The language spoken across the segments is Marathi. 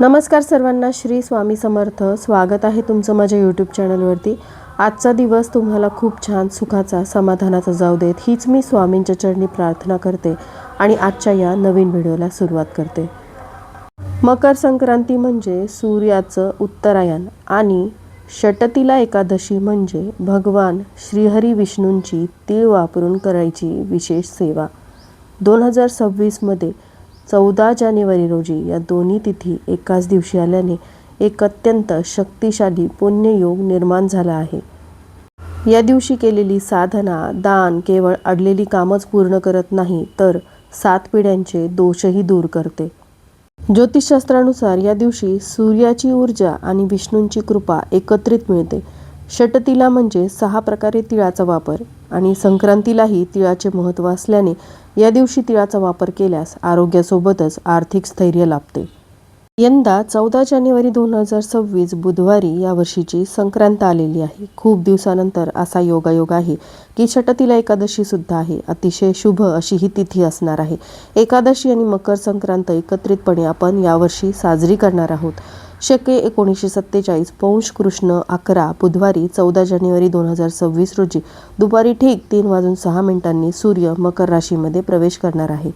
नमस्कार सर्वांना श्री स्वामी समर्थ. स्वागत आहे तुमचं माझ्या यूट्यूब चॅनलवरती आजचा दिवस तुम्हाला खूप छान सुखाचा समाधानाचा जाऊ देत. हीच मी स्वामींच्या चरणी प्रार्थना करते आणि आजच्या या नवीन व्हिडिओला सुरुवात करते. मकर संक्रांती म्हणजे सूर्याचं उत्तरायण आणि षटतीला एकादशी म्हणजे भगवान श्रीहरी विष्णूंची तीळ वापरून करायची विशेष सेवा. दोन हजार सव्वीसमध्ये चौदा जानेवारी रोजी या दोन्ही तिथी एकाच दिवशी आल्याने एक अत्यंत शक्तिशाली पुण्ययोग निर्माण झाला आहे. या दिवशी केलेली साधना दान केवळ अडलेली कामच पूर्ण करत नाही तर सात पिढ्यांचे दोषही दूर करते. ज्योतिषशास्त्रानुसार या दिवशी सूर्याची ऊर्जा आणि विष्णूंची कृपा एकत्रित मिळते. षटतिला म्हणजे सहा प्रकारे तिळाचा वापर आणि संक्रांतीलाही तिळाचे महत्त्व असल्याने या दिवशी तिळाचा वापर केल्यास आरोग्यासोबतच आर्थिक स्थैर्य लाभते. यंदा चौदा जानेवारी दोन हजार सव्वीस बुधवारी या वर्षीची संक्रांत आलेली आहे. खूप दिवसानंतर असा योगायोग आहे की छटतीला एकादशी सुद्धा आहे. अतिशय शुभ अशी ही तिथी असणार आहे. एकादशी आणि मकर संक्रांत एकत्रितपणे आपण यावर्षी साजरी करणार आहोत. शके एकोणीसशे सत्तेचाळीस पौंश कृष्ण अकरा बुधवारी चौदा जानेवारी दोन हजार सव्वीस रोजी दुपारी ठीक तीन वाजून सहा मिनिटांनी सूर्य मकर राशीमध्ये प्रवेश करणार आहे.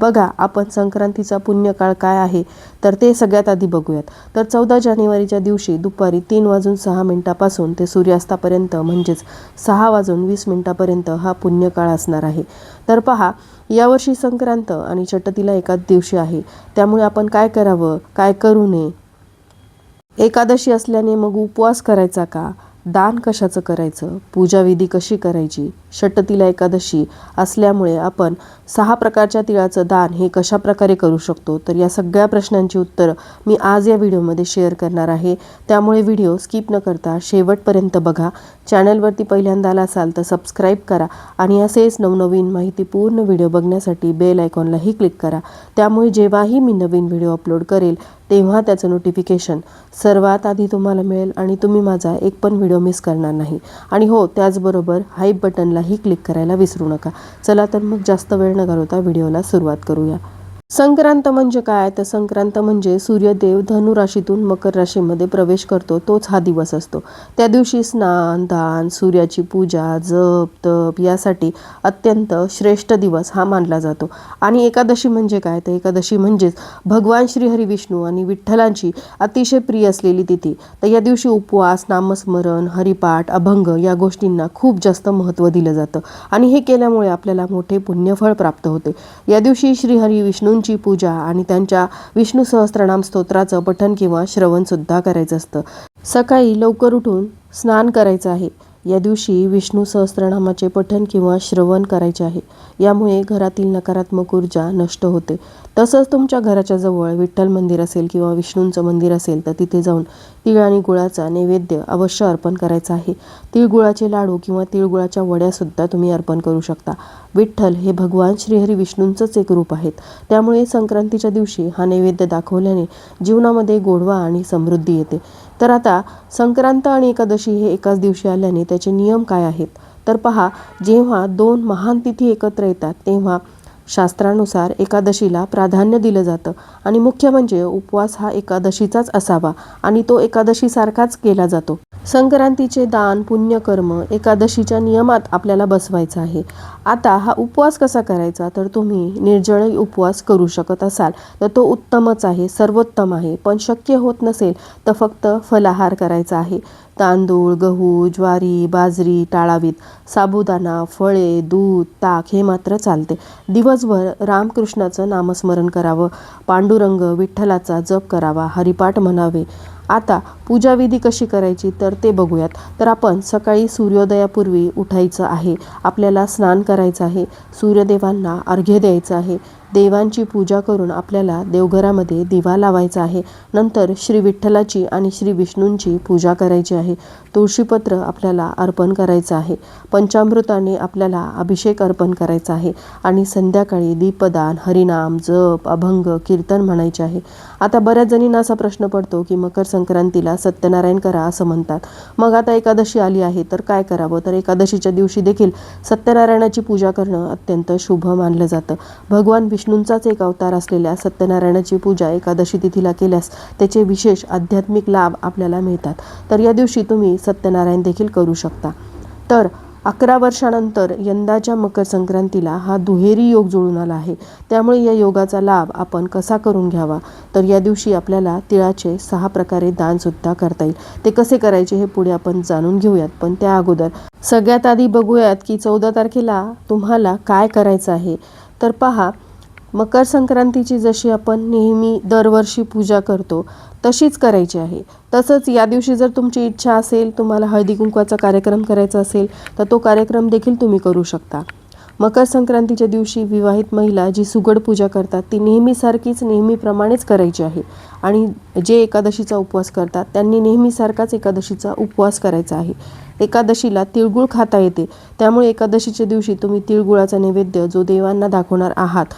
बघा आपण संक्रांतीचा पुण्यकाळ काय आहे तर ते सगळ्यात आधी बघूयात. तर चौदा जानेवारीच्या दिवशी दुपारी तीन वाजून सहा मिनिटापासून ते सूर्यास्तापर्यंत म्हणजेच सहा वाजून वीस मिनिटापर्यंत हा पुण्यकाळ असणार आहे. तर पहा यावर्षी संक्रांत आणि चटतीला एकाच दिवशी आहे. त्यामुळे आपण काय करावं? काय करू नये? एकादशी असल्याने मग उपवास करायचा का? दान कशाचं करायचं? पूजाविधी कशी करायची? षटतिला एकादशी असल्यामुळे आपण सहा प्रकारच्या तिळाचं दान हे कशा प्रकारे करू शकतो? तर या सगळ्या प्रश्नांची उत्तरं मी आज या व्हिडिओमध्ये शेअर करणार आहे. त्यामुळे व्हिडिओ स्किप न करता शेवटपर्यंत बघा. चॅनलवरती पहिल्यांदा आला असाल तर सबस्क्राईब करा आणि असेच नवनवीन माहितीपूर्ण व्हिडिओ बघण्यासाठी बेल आयकॉनलाही क्लिक करा. त्यामुळे जेव्हाही मी नवीन व्हिडिओ अपलोड करेल तेव्हा त्याचं नोटिफिकेशन सर्वात आधी तुम्हाला मिळेल आणि तुम्ही माझा एक पण व्हिडिओ मिस करणार नाही. आणि हो त्याचबरोबर हाईप बटनलाही क्लिक करायला विसरू नका. चला तर मग जास्त वेळ न घालवता व्हिडिओला सुरुवात करूया. संक्रांत म्हणजे काय? तर संक्रांत म्हणजे सूर्यदेव धनुराशीतून मकर राशीमध्ये प्रवेश करतो. तोच हा दिवस असतो. त्या दिवशी स्नान दान सूर्याची पूजा जप तप यासाठी अत्यंत श्रेष्ठ दिवस हा मानला जातो. आणि एकादशी म्हणजे काय? तर एकादशी म्हणजेच भगवान श्रीहरी विष्णू आणि विठ्ठलांची अतिशय प्रिय असलेली तिथी. तर या दिवशी उपवास नामस्मरण हरिपाठ अभंग या गोष्टींना खूप जास्त महत्त्व दिलं जातं. आणि हे केल्यामुळे आपल्याला मोठे पुण्यफळ प्राप्त होते. या दिवशी श्रीहरी विष्णूंची पूजा आणि त्यांच्या विष्णू सहस्त्रनाम स्तोत्राचं पठण किंवा श्रवण सुद्धा करायचं असतं. सकाळी लवकर उठून स्नान करायचं आहे. या दिवशी विष्णू सहस्त्रनामाचे पठण किंवा श्रवण करायचे आहे. यामुळे घरातील नकारात्मक ऊर्जा नष्ट होते. तसंच तुमच्या घराच्या जवळ विठ्ठल मंदिर असेल किंवा विष्णूंचं मंदिर असेल तर तिथे जाऊन तिळ आणि गुळाचा नैवेद्य अवश्य अर्पण करायचा आहे. तिळगुळाचे लाडू किंवा तिळगुळाच्या वड्यासुद्धा तुम्ही अर्पण करू शकता. विठ्ठल हे भगवान श्रीहरी विष्णूंचंच एक रूप आहेत. त्यामुळे संक्रांतीच्या दिवशी हा नैवेद्य दाखवल्याने जीवनामध्ये गोडवा आणि समृद्धी येते. तर आता संक्रांत आणि एकादशी हे एकाच दिवशी आल्याने त्याचे नियम काय आहेत? तर पहा जेव्हा दोन महान तिथी एकत्र येतात तेव्हा शास्त्रानुसार एकादशीला प्राधान्य दिलं जातं आणि मुख्य म्हणजे उपवास हा एकादशीचाच असावा आणि तो एकादशीसारखाच केला जातो. संक्रांतीचे दान पुण्यकर्म एकादशीच्या नियमात आपल्याला बसवायचं आहे. आता हा उपवास कसा करायचा? तर तुम्ही निर्जळ उपवास करू शकत असाल. तर तो उत्तमच आहे सर्वोत्तम आहे. पण शक्य होत नसेल तर फक्त फलाहार करायचा आहे. तांदूळ गहू ज्वारी बाजरी टाळावीत. साबुदाणा फळे दूध ताक हे मात्र चालते. दिवसभर रामकृष्णाचं नामस्मरण करावं. पांडुरंग विठ्ठलाचा जप करावा हरिपाठ म्हणावे. आता पूजाविधी कशी करायची तर ते बघूयात. तर आपण सकाळी सूर्योदयापूर्वी उठायचं आहे. आपल्याला स्नान करायचं आहे. सूर्यदेवांना अर्घ्य द्यायचं आहे. देवांची पूजा करून आपल्याला देवघरामध्ये दिवा लावायचा आहे. नंतर श्री विठ्ठलाची आणि श्री विष्णूंची पूजा करायची आहे. तुळशीपत्र आपल्याला अर्पण करायचं आहे. पंचामृताने आपल्याला अभिषेक अर्पण करायचा आहे. आणि संध्याकाळी दीपदान हरिनाम जप अभंग कीर्तन म्हणायचे आहे. आता बऱ्याच जणींना असा प्रश्न पडतो की मकर संक्रांतीला सत्यनारायण करा असं म्हणतात. मग आता एकादशी आली आहे तर काय करावं? तर एकादशीच्या दिवशी देखील सत्यनारायणाची पूजा करणं अत्यंत शुभ मानलं जातं. भगवान विष्णू विष्णूंचाच एक अवतार असलेल्या सत्यनारायणाची पूजा एकादशी तिथीला केल्यास त्याचे विशेष आध्यात्मिक लाभ आपल्याला मिळतात. तर या दिवशी तुम्ही सत्यनारायण देखील करू शकता. तर अकरा वर्षानंतर यंदाच्या मकर संक्रांतीला हा दुहेरी योग जुळून आला आहे. त्यामुळे या योगाचा लाभ आपण कसा करून घ्यावा? तर या दिवशी आपल्याला तिळाचे सहा प्रकारे दानसुद्धा करता येईल. ते कसे करायचे हे पुढे आपण जाणून घेऊयात. पण त्या अगोदर सगळ्यात आधी बघूयात की चौदा तारखेला तुम्हाला काय करायचं आहे? तर पहा मकर संक्रांतीची जशी आपण नेहमी दरवर्षी पूजा करतो तशीच करायची आहे. तसंच या दिवशी जर तुमची इच्छा असेल तुम्हाला हळदी कुंकवाचा कार्यक्रम करायचा असेल तर तो कार्यक्रम देखील तुम्ही करू शकता. मकर संक्रांतीच्या दिवशी विवाहित महिला जी सुगड पूजा करतात ती नेहमीसारखीच नेहमीप्रमाणेच करायची आहे. आणि जे एकादशीचा उपवास करतात त्यांनी नेहमीसारखाच एकादशीचा उपवास करायचा आहे. एकादशीला तिळगुळ खाता येते. त्यामुळे एकादशीच्या दिवशी तुम्ही तिळगुळाचा नैवेद्य जो देवांना दाखवणार आहात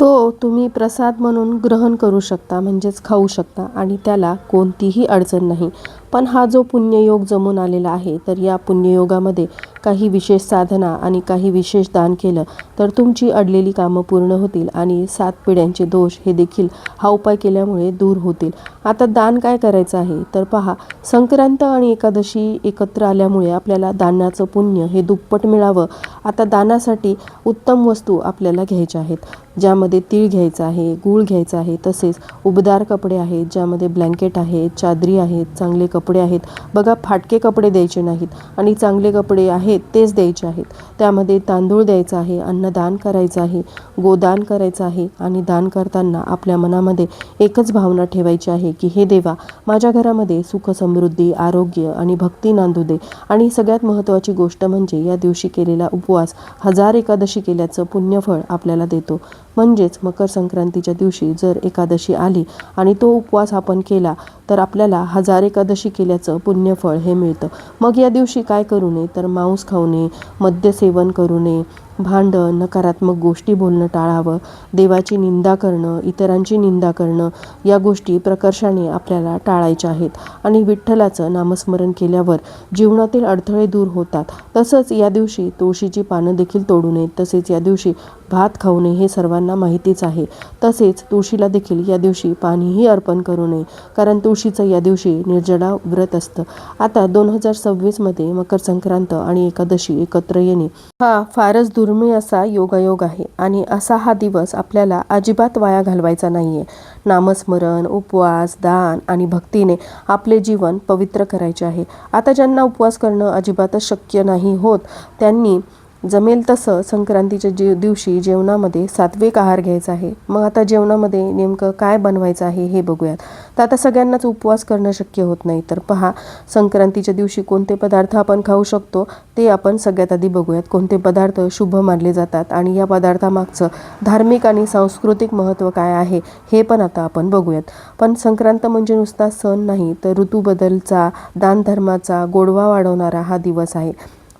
तो तुम्ही प्रसाद म्हणून ग्रहण करू शकता म्हणजेच खाऊ शकता आणि त्याला कोणतीही अडचण नाही. पण हा जो पुण्ययोग जमून आलेला आहे तर या पुण्ययोगामध्ये काही विशेष साधना आणि काही विशेष दान केलं तर तुमची अडलेली कामं पूर्ण होतील आणि सात पिढ्यांचे दोष हे देखील हा उपाय केल्यामुळे दूर होतील. आता दान काय करायचं आहे? तर पहा संक्रांत आणि एकादशी एकत्र आल्यामुळे आपल्याला दानाचं पुण्य हे दुप्पट मिळावं. आता दानासाठी उत्तम वस्तू आपल्याला घ्यायच्या आहेत ज्यामध्ये तीळ घ्यायचं आहे गूळ घ्यायचा आहे तसेच उबदार कपडे आहेत ज्यामध्ये ब्लँकेट आहेत चादरी आहेत चांगले कपडे आहेत. बघा फाटके कपडे द्यायचे नाहीत आणि चांगले कपडे आहेत तेच द्यायचे आहेत. त्यामध्ये तांदूळ द्यायचा आहे अन्नदान करायचं आहे गोदान करायचं आहे आणि दान करताना आपल्या मनामध्ये एकच भावना ठेवायची आहे की हे देवा माझ्या घरामध्ये सुख समृद्धी आरोग्य आणि भक्ती नांदू दे. आणि सगळ्यात महत्त्वाची गोष्ट म्हणजे या दिवशी केलेला उपवास हजार एकादशी केल्याचं पुण्यफळ आपल्याला देतो. म्हणजेच मकर संक्रांतीच्या दिवशी जर एकादशी आली आणि तो उपवास आपण केला तर आपल्याला हजार एकादशी केल्याचं पुण्यफळ हे मिळतं. मग या दिवशी काय करू नये? तर मांस खाऊ नये मद्यसेवन करू नये भांडण नकारात्मक गोष्टी बोलणं टाळावं देवाची निंदा करणं इतरांची निंदा करणं या गोष्टी प्रकर्षाने आपल्याला टाळायच्या आहेत. आणि विठ्ठलाचं नामस्मरण केल्यावर जीवनातील अडथळे दूर होतात. तसंच या दिवशी तुळशीची पानं देखील तोडू नयेत तसेच या दिवशी भात खाऊ नये हे सर्वांना माहितीच आहे. तसेच तुळशीला देखील या दिवशी पाणीही अर्पण करू नये कारण तुळशीचं या दिवशी निर्जडा व्रत असतं. आता दोन हजार सव्वीसमध्ये मकर संक्रांत आणि एकादशी एकत्र येणे हा फारच दुर्मिळ असा योगायोग आहे आणि असा हा दिवस आपल्याला अजिबात वाया घालवायचा नाही आहे नामस्मरण उपवास दान आणि भक्तीने आपले जीवन पवित्र करायचे आहे. आता ज्यांना उपवास करणं अजिबातच शक्य नाही होत त्यांनी जमेल तसं संक्रांतीच्या जे दिवशी जेवणामध्ये सात्विक आहार घ्यायचा आहे. मग आता जेवणामध्ये नेमकं काय बनवायचं आहे हे बघूयात. तर आता सगळ्यांनाच उपवास करणं शक्य होत नाही. तर पहा संक्रांतीच्या दिवशी कोणते पदार्थ आपण खाऊ शकतो ते आपण सगळ्यात आधी बघूयात. कोणते पदार्थ शुभ मानले जातात आणि या पदार्थामागचं धार्मिक आणि सांस्कृतिक महत्त्व काय आहे हे पण आता आपण बघूयात. पण संक्रांत म्हणजे नुसता सण नाही तर ऋतूबदलचा दानधर्माचा गोडवा वाढवणारा हा दिवस आहे.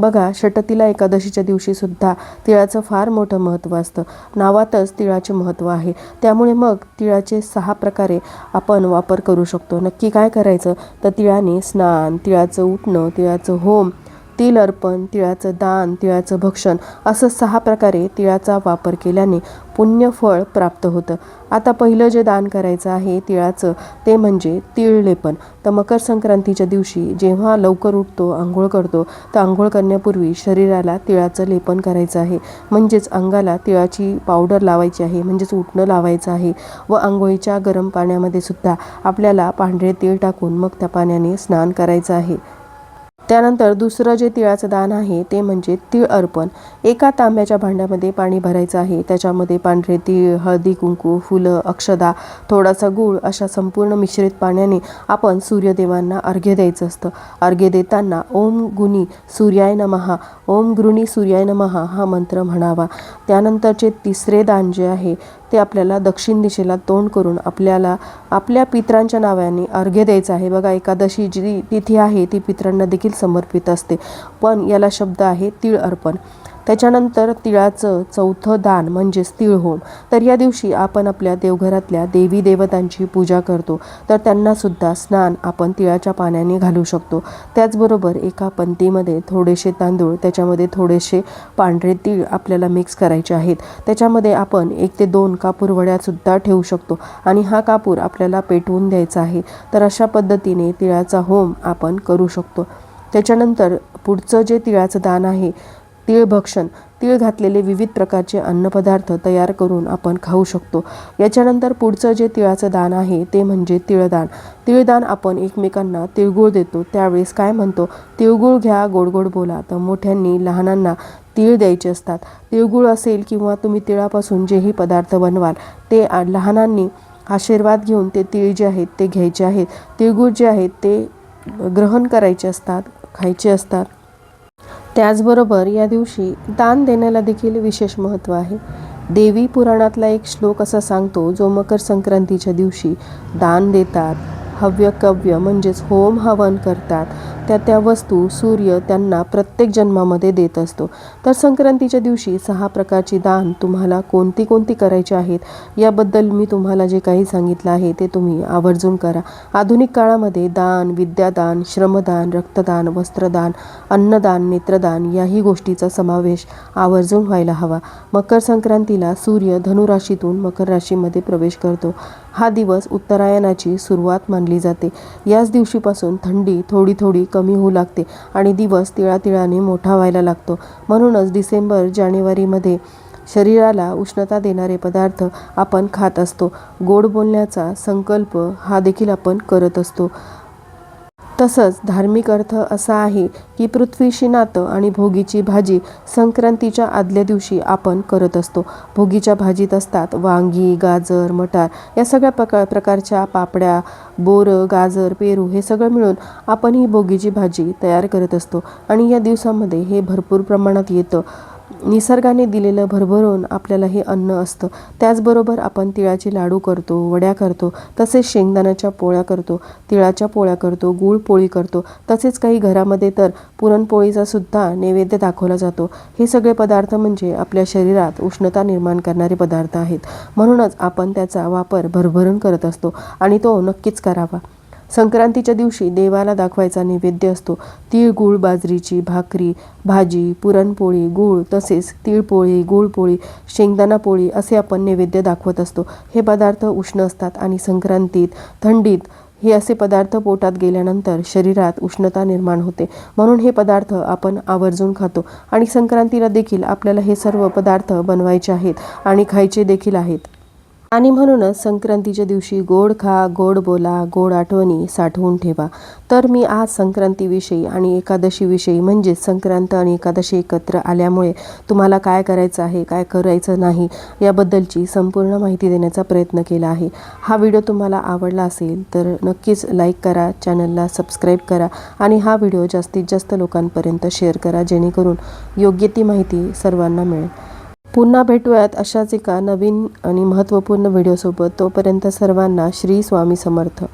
बघा षटतिला एकादशीच्या दिवशीसुद्धा तिळाचं फार मोठं महत्त्व असतं. नावातच तिळाचे महत्त्व आहे. त्यामुळे मग तिळाचे सहा प्रकारे आपण वापर करू शकतो. नक्की काय करायचं? तर तिळाने स्नान तिळाचं उठणं तिळाचं होम तिल अर्पण तिळाचं दान तिळाचं भक्षण असं सहा प्रकारे तिळाचा वापर केल्याने पुण्यफळ प्राप्त होतं. आता पहिलं जे दान करायचं आहे तिळाचं ते म्हणजे तीळ लेपन तर मकर संक्रांतीच्या दिवशी जेव्हा लवकर उठतो आंघोळ करतो तर आंघोळ करण्यापूर्वी शरीराला तिळाचं लेपन करायचं आहे. म्हणजेच अंगाला तिळाची पावडर लावायची आहे म्हणजेच उठणं लावायचं आहे. व आंघोळीच्या गरम पाण्यामध्ये सुद्धा आपल्याला पांढरे तीळ टाकून मग त्या पाण्याने स्नान करायचं आहे. त्यानंतर दुसरं जे तिळाचं दान आहे ते म्हणजे तीळ अर्पण. एका तांब्याच्या भांड्यामध्ये पाणी भरायचं आहे. त्याच्यामध्ये पांढरे तीळ हळदी कुंकू फुलं अक्षदा थोडासा गूळ अशा संपूर्ण मिश्रित पाण्याने आपण सूर्यदेवांना अर्घ्य द्यायचं असतं. अर्घ्य देताना ओम गुणी सूर्याय नमहा ओम गृणी सूर्याय नमहा हा मंत्र म्हणावा. त्यानंतरचे तिसरे दान जे आहे ते आपल्याला दक्षिण दिशेला तोंड करून आपल्याला आपल्या पित्रांच्या नावाने अर्घ्य द्यायचं आहे. बघा एकादशी जी तिथी आहे ती पित्रांना देखील समर्पित असते. पण याला शब्द आहे तीळ अर्पण. त्याच्यानंतर तिळाचं चौथं दान म्हणजेच तिळ होम तर या दिवशी आपण आपल्या देवघरातल्या देवी देवतांची पूजा करतो. तर त्यांनासुद्धा स्नान आपण तिळाच्या पाण्याने घालू शकतो. त्याचबरोबर एका पंतीमध्ये थोडेसे तांदूळ त्याच्यामध्ये थोडेसे पांढरे तीळ आपल्याला मिक्स करायचे आहेत. त्याच्यामध्ये आपण एक ते दोन कापूर वड्यासुद्धा ठेवू शकतो आणि हा कापूर आपल्याला पेटवून द्यायचा आहे. तर अशा पद्धतीने तिळाचा होम आपण करू शकतो. त्याच्यानंतर पुढचं जे तिळाचं दान आहे तीळ भक्षण तीळ घातलेले विविध प्रकारचे अन्नपदार्थ तयार करून आपण खाऊ शकतो. याच्यानंतर पुढचं जे तिळाचं दान आहे ते म्हणजे तिळदान तिळदान आपण एकमेकांना तिळगुळ देतो. त्यावेळेस काय म्हणतो? तिळगुळ घ्या गोड गोड बोला. तर मोठ्यांनी लहानांना तीळ द्यायचे असतात. तिळगुळ असेल किंवा तुम्ही तिळापासून जेही पदार्थ बनवाल ते आ- लहानांनी आशीर्वाद घेऊन ते तीळ जे आहेत ते घ्यायचे आहेत. तिळगुळ जे आहेत ते ग्रहण करायचे असतात खायचे असतात. त्याचबरोबर या दिवशी दान देण्याला देखील विशेष महत्त्व आहे. देवी पुराणातला एक श्लोक असा सांगतो जो मकर संक्रांतीच्या दिवशी दान देतात. हव्य कव्य म्हणजेच होम हवन करतात. त्या त्या वस्तू सूर्य त्यांना प्रत्येक जन्मामध्ये देत असतो. तर संक्रांतीच्या दिवशी सहा प्रकारची दान तुम्हाला कोणती कोणती करायची आहेत याबद्दल मी तुम्हाला जे काही सांगितलं आहे ते तुम्ही आवर्जून करा. आधुनिक काळामध्ये दान विद्यादान श्रमदान रक्तदान वस्त्रदान अन्नदान नेत्रदान याही गोष्टीचा समावेश आवर्जून व्हायला हवा. मकर संक्रांतीला सूर्य धनुराशीतून मकर राशीमध्ये प्रवेश करतो. हा दिवस उत्तरायणाची सुरुवात मानली जाते. याच दिवशीपासून थंडी थोडी थोडी कमी होऊ लागते आणि दिवस तिळातिळाने मोठा व्हायला लागतो. म्हणूनच डिसेंबर जानेवारीमध्ये शरीराला उष्णता देणारे पदार्थ आपण खात असतो. गोड बोलण्याचा संकल्प हा देखील आपण करत असतो. तसंच धार्मिक अर्थ असा आहे की पृथ्वीशी नातं आणि भोगीची भाजी संक्रांतीच्या आदल्या दिवशी आपण करत असतो. भोगीच्या भाजीत असतात वांगी गाजर मटार या सगळ्या प्रकार प्रकारच्या पापड्या बोरं गाजर पेरू हे सगळं मिळून आपण ही भोगीची भाजी तयार करत असतो. आणि या दिवसामध्ये हे भरपूर प्रमाणात येतं. निसर्गाने दिलेलं भरभरून आपल्याला हे अन्न असतं. त्याचबरोबर आपण तिळाचे लाडू करतो वड्या करतो तसेच शेंगदाण्याच्या पोळ्या करतो तिळाच्या पोळ्या करतो गुळ पोळी करतो तसेच काही घरामध्ये तर पुरणपोळीचा सुद्धा नैवेद्य दाखवला जातो. हे सगळे पदार्थ म्हणजे आपल्या शरीरात उष्णता निर्माण करणारे पदार्थ आहेत. म्हणूनच आपण त्याचा वापर भरभरून करत असतो आणि तो नक्कीच करावा. संक्रांतीच्या दिवशी देवाला दाखवायचा नैवेद्य असतो. तिळगुळ बाजरीची भाकरी भाजी पुरणपोळी गूळ तसेच तिळपोळी गुळपोळी शेंगदाणा पोळी असे आपण नैवेद्य दाखवत असतो. हे पदार्थ उष्ण असतात आणि संक्रांतीत थंडीत हे असे पदार्थ पोटात गेल्यानंतर शरीरात उष्णता निर्माण होते. म्हणून हे पदार्थ आपण आवर्जून खातो आणि संक्रांतीला देखील आपल्याला हे सर्व पदार्थ बनवायचे आहेत आणि खायचे देखील आहेत. आणि म्हणूनच संक्रांतीच्या दिवशी गोड खा गोड बोला गोड आठवणी साठवून ठेवा. तर मी आज संक्रांतीविषयी आणि एकादशीविषयी म्हणजेच संक्रांत आणि एकादशी एकत्र आल्यामुळे तुम्हाला काय करायचं आहे काय करायचं नाही याबद्दलची संपूर्ण माहिती देण्याचा प्रयत्न केला आहे. हा व्हिडिओ तुम्हाला आवडला असेल तर नक्कीच लाईक करा चॅनलला सबस्क्राईब करा आणि हा व्हिडिओ जास्तीत जास्त लोकांपर्यंत शेअर करा जेणेकरून योग्य ती माहिती सर्वांना मिळेल. पुन्हा भेटूयात अशाच एका नवीन आणि महत्त्वपूर्ण व्हिडिओसोबत. तोपर्यंत सर्वांना श्री स्वामी समर्थ.